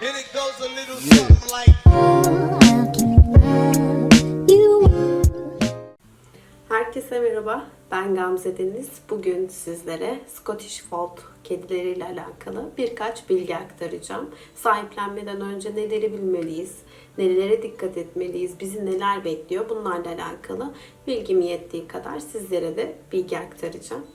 And it goes a little something like. Herkese merhaba. Ben Gamze Deniz. Bugün sizlere Scottish Fold kedileriyle alakalı birkaç bilgi aktaracağım. Sahiplenmeden önce neleri bilmeliyiz, nelere dikkat etmeliyiz, bizi neler bekliyor bunlarla alakalı bilgim yettiği kadar sizlere de bilgi aktaracağım.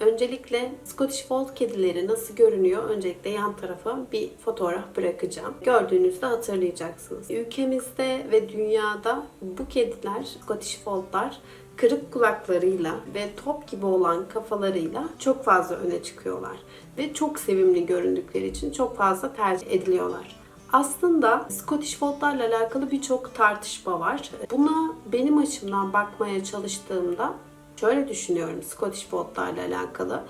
Öncelikle Scottish Fold kedileri nasıl görünüyor? Öncelikle yan tarafa bir fotoğraf bırakacağım. Gördüğünüzde hatırlayacaksınız. Ülkemizde ve dünyada bu kediler, Scottish Fold'lar kırık kulaklarıyla ve top gibi olan kafalarıyla çok fazla öne çıkıyorlar. Ve çok sevimli göründükleri için çok fazla tercih ediliyorlar. Aslında Scottish Fold'larla alakalı birçok tartışma var. Buna benim açımdan bakmaya çalıştığımda şöyle düşünüyorum Scottish Fold'larla alakalı.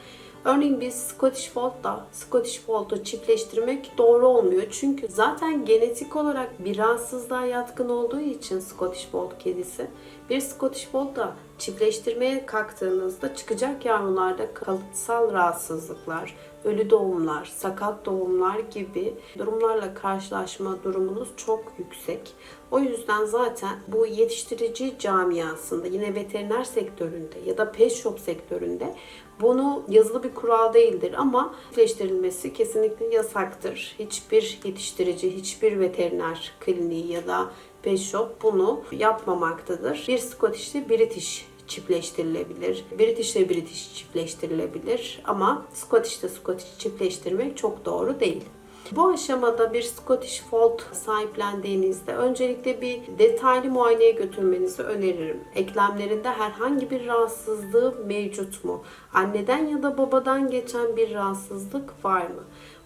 Örneğin biz Scottish Fold'la Scottish Fold'u çiftleştirmek doğru olmuyor. Çünkü zaten genetik olarak bir rahatsızlığa yatkın olduğu için Scottish Fold kedisi bir Scottish Fold'la çiftleştirmeye kalktığınızda çıkacak yavrularda kalıtsal rahatsızlıklar, ölü doğumlar, sakat doğumlar gibi durumlarla karşılaşma durumunuz çok yüksek. O yüzden zaten bu yetiştirici camiasında yine veteriner sektöründe ya da pet shop sektöründe bunu yazılı bir kural değildir ama çiftleştirilmesi kesinlikle yasaktır. Hiçbir yetiştirici, hiçbir veteriner kliniği ya da pet shop bunu yapmamaktadır. Bir Scottish ile British çiftleştirilebilir. British ile British çiftleştirilebilir ama Scottish ile Scottish çiftleştirmek çok doğru değil. Bu aşamada bir Scottish Fold sahiplendiğinizde öncelikle bir detaylı muayeneye götürmenizi öneririm. Eklemlerinde herhangi bir rahatsızlığı mevcut mu? Anneden ya da babadan geçen bir rahatsızlık var mı?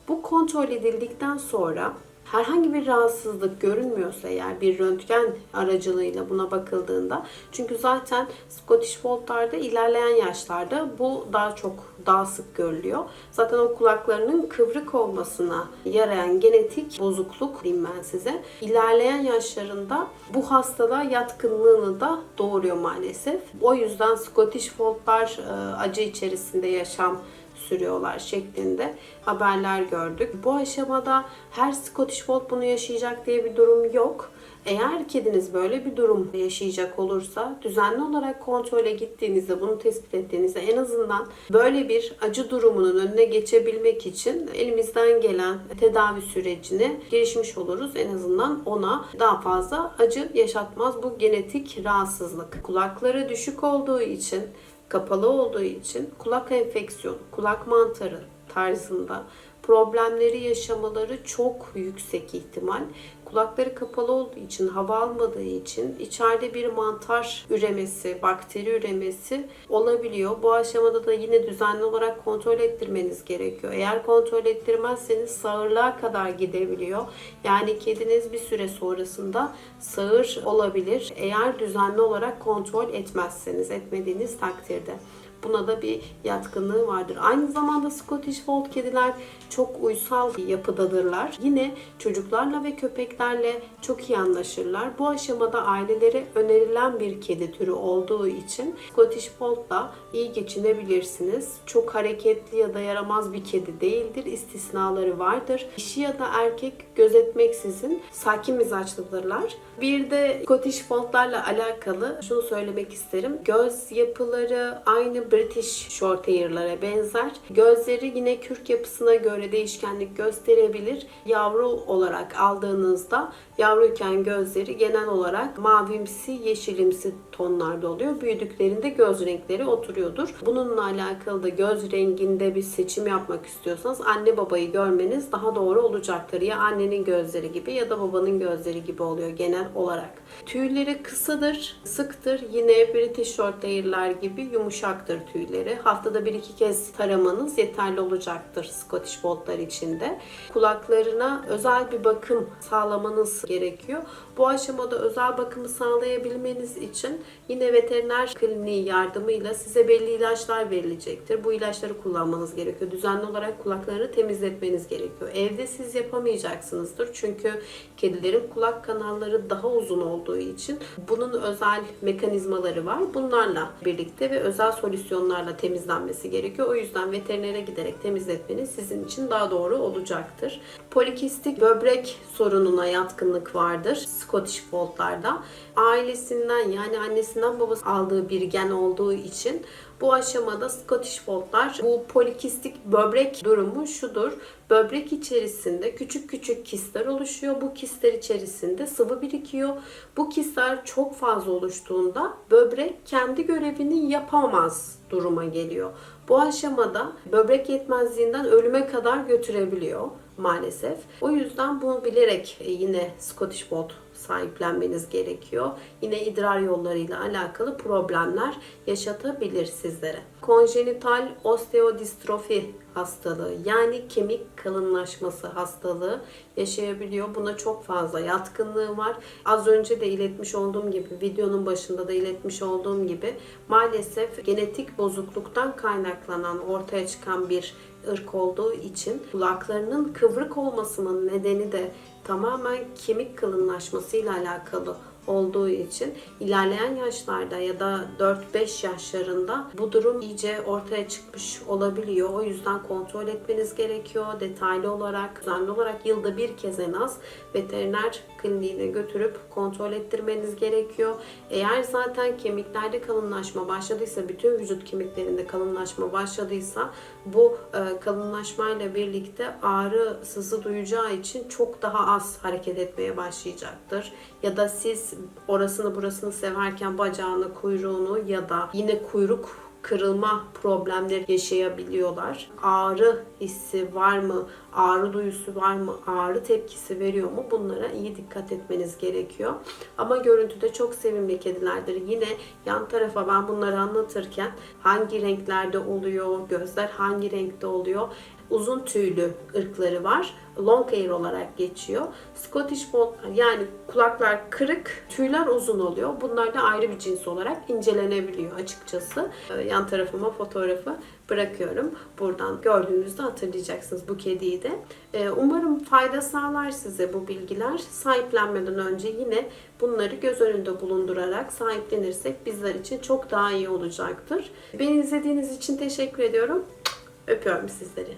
Bu kontrol edildikten sonra herhangi bir rahatsızlık görünmüyorsa eğer bir röntgen aracılığıyla buna bakıldığında çünkü zaten Scottish Fold'larda ilerleyen yaşlarda bu daha çok daha sık görülüyor. Zaten o kulaklarının kıvrık olmasına yarayan genetik bozukluk diyeyim ben size. İlerleyen yaşlarında bu hastalığa yatkınlığını da doğuruyor maalesef. O yüzden Scottish Fold'lar e, acı içerisinde yaşam sürüyorlar şeklinde haberler gördük. Bu aşamada her Scottish Fold bunu yaşayacak diye bir durum yok. Eğer kediniz böyle bir durum yaşayacak olursa düzenli olarak kontrole gittiğinizde bunu tespit ettiğinizde en azından böyle bir acı durumunun önüne geçebilmek için elimizden gelen tedavi sürecini gelişmiş oluruz. En azından ona daha fazla acı yaşatmaz bu genetik rahatsızlık. Kulakları düşük olduğu için kapalı olduğu için kulak enfeksiyonu, kulak mantarı tarzında problemleri yaşamaları çok yüksek ihtimal. Kulakları kapalı olduğu için, hava almadığı için içeride bir mantar üremesi, bakteri üremesi olabiliyor. Bu aşamada da yine düzenli olarak kontrol ettirmeniz gerekiyor. Eğer kontrol ettirmezseniz sağırlığa kadar gidebiliyor. Yani kediniz bir süre sonrasında sağır olabilir. Eğer düzenli olarak kontrol etmezseniz, etmediğiniz takdirde. Buna da bir yatkınlığı vardır. Aynı zamanda Scottish Fold kediler çok uysal bir yapıdadırlar. Yine çocuklarla ve köpeklerle çok iyi anlaşırlar. Bu aşamada ailelere önerilen bir kedi türü olduğu için Scottish Fold'la iyi geçinebilirsiniz. Çok hareketli ya da yaramaz bir kedi değildir. İstisnaları vardır. Dişi ya da erkek gözetmeksizin sakin mizaçlıdırlar. Bir de Scottish Fold'larla alakalı şunu söylemek isterim. Göz yapıları aynı British Shorthair'lara benzer. Gözleri yine kürk yapısına göre değişkenlik gösterebilir. Yavru olarak aldığınızda yavruyken gözleri genel olarak mavimsi, yeşilimsi tonlarda oluyor. Büyüdüklerinde göz renkleri oturuyordur. Bununla alakalı da göz renginde bir seçim yapmak istiyorsanız anne babayı görmeniz daha doğru olacaktır. Ya annenin gözleri gibi ya da babanın gözleri gibi oluyor genel olarak. Tüyleri kısadır, sıktır. Yine British Shorthair'lar gibi yumuşaktır tüyleri. Haftada bir iki kez taramanız yeterli olacaktır Scottish Fold'lar içinde. Kulaklarına özel bir bakım sağlamanız gerekiyor. Bu aşamada özel bakımı sağlayabilmeniz için yine veteriner kliniği yardımıyla size belli ilaçlar verilecektir. Bu ilaçları kullanmanız gerekiyor. Düzenli olarak kulaklarını temizletmeniz gerekiyor. Evde siz yapamayacaksınızdır. Çünkü kedilerin kulak kanalları daha uzun olduğu için bunun özel mekanizmaları var. Bunlarla birlikte ve özel solüsyon solüsyonlarla temizlenmesi gerekiyor. O yüzden veterinere giderek temizletmeniz sizin için daha doğru olacaktır. Polikistik böbrek sorununa yatkınlık vardır Scottish Fold'larda. Ailesinden yani annesinden babası aldığı bir gen olduğu için bu aşamada Scottish Fold'lar bu polikistik böbrek durumu şudur. Böbrek içerisinde küçük küçük kistler oluşuyor. Bu kistler içerisinde sıvı birikiyor. Bu kistler çok fazla oluştuğunda böbrek kendi görevini yapamaz duruma geliyor. Bu aşamada böbrek yetmezliğinden ölüme kadar götürebiliyor maalesef. O yüzden bunu bilerek yine Scottish Fold sahiplenmeniz gerekiyor. Yine idrar yollarıyla alakalı problemler yaşatabilir sizlere. Konjenital osteodistrofi hastalığı yani kemik kalınlaşması hastalığı yaşayabiliyor. Buna çok fazla yatkınlığı var. Az önce de iletmiş olduğum gibi, videonun başında da iletmiş olduğum gibi maalesef genetik bozukluktan kaynaklanan ortaya çıkan bir ırk olduğu için kulaklarının kıvrık olmasının nedeni de tamamen kemik kalınlaşmasıyla alakalı olduğu için ilerleyen yaşlarda ya da 4-5 yaşlarında bu durum iyice ortaya çıkmış olabiliyor. O yüzden kontrol etmeniz gerekiyor. Detaylı olarak, düzenli olarak yılda bir kez en az veteriner kliniğine götürüp kontrol ettirmeniz gerekiyor. Eğer zaten kemiklerde kalınlaşma başladıysa, bütün vücut kemiklerinde kalınlaşma başladıysa bu e, kalınlaşmayla birlikte ağrı, sızı duyacağı için çok daha az hareket etmeye başlayacaktır. Ya da siz orasını burasını severken bacağını, kuyruğunu ya da yine kuyruk kırılma problemleri yaşayabiliyorlar. Ağrı hissi var mı? Ağrı duyusu var mı? Ağrı tepkisi veriyor mu? Bunlara iyi dikkat etmeniz gerekiyor. Ama görüntüde çok sevimli kedilerdir. Yine yan tarafa ben bunları anlatırken hangi renklerde oluyor, gözler hangi renkte oluyor, uzun tüylü ırkları var. Long hair olarak geçiyor. Scottish Fold yani kulaklar kırık, tüyler uzun oluyor. Bunlar da ayrı bir cins olarak incelenebiliyor açıkçası. Ee, Yan tarafıma fotoğrafı bırakıyorum. Buradan gördüğünüzde hatırlayacaksınız bu kediyi de. Ee, Umarım fayda sağlar size bu bilgiler. Sahiplenmeden önce yine bunları göz önünde bulundurarak sahiplenirsek bizler için çok daha iyi olacaktır. Beni izlediğiniz için teşekkür ediyorum. Öpüyorum sizleri.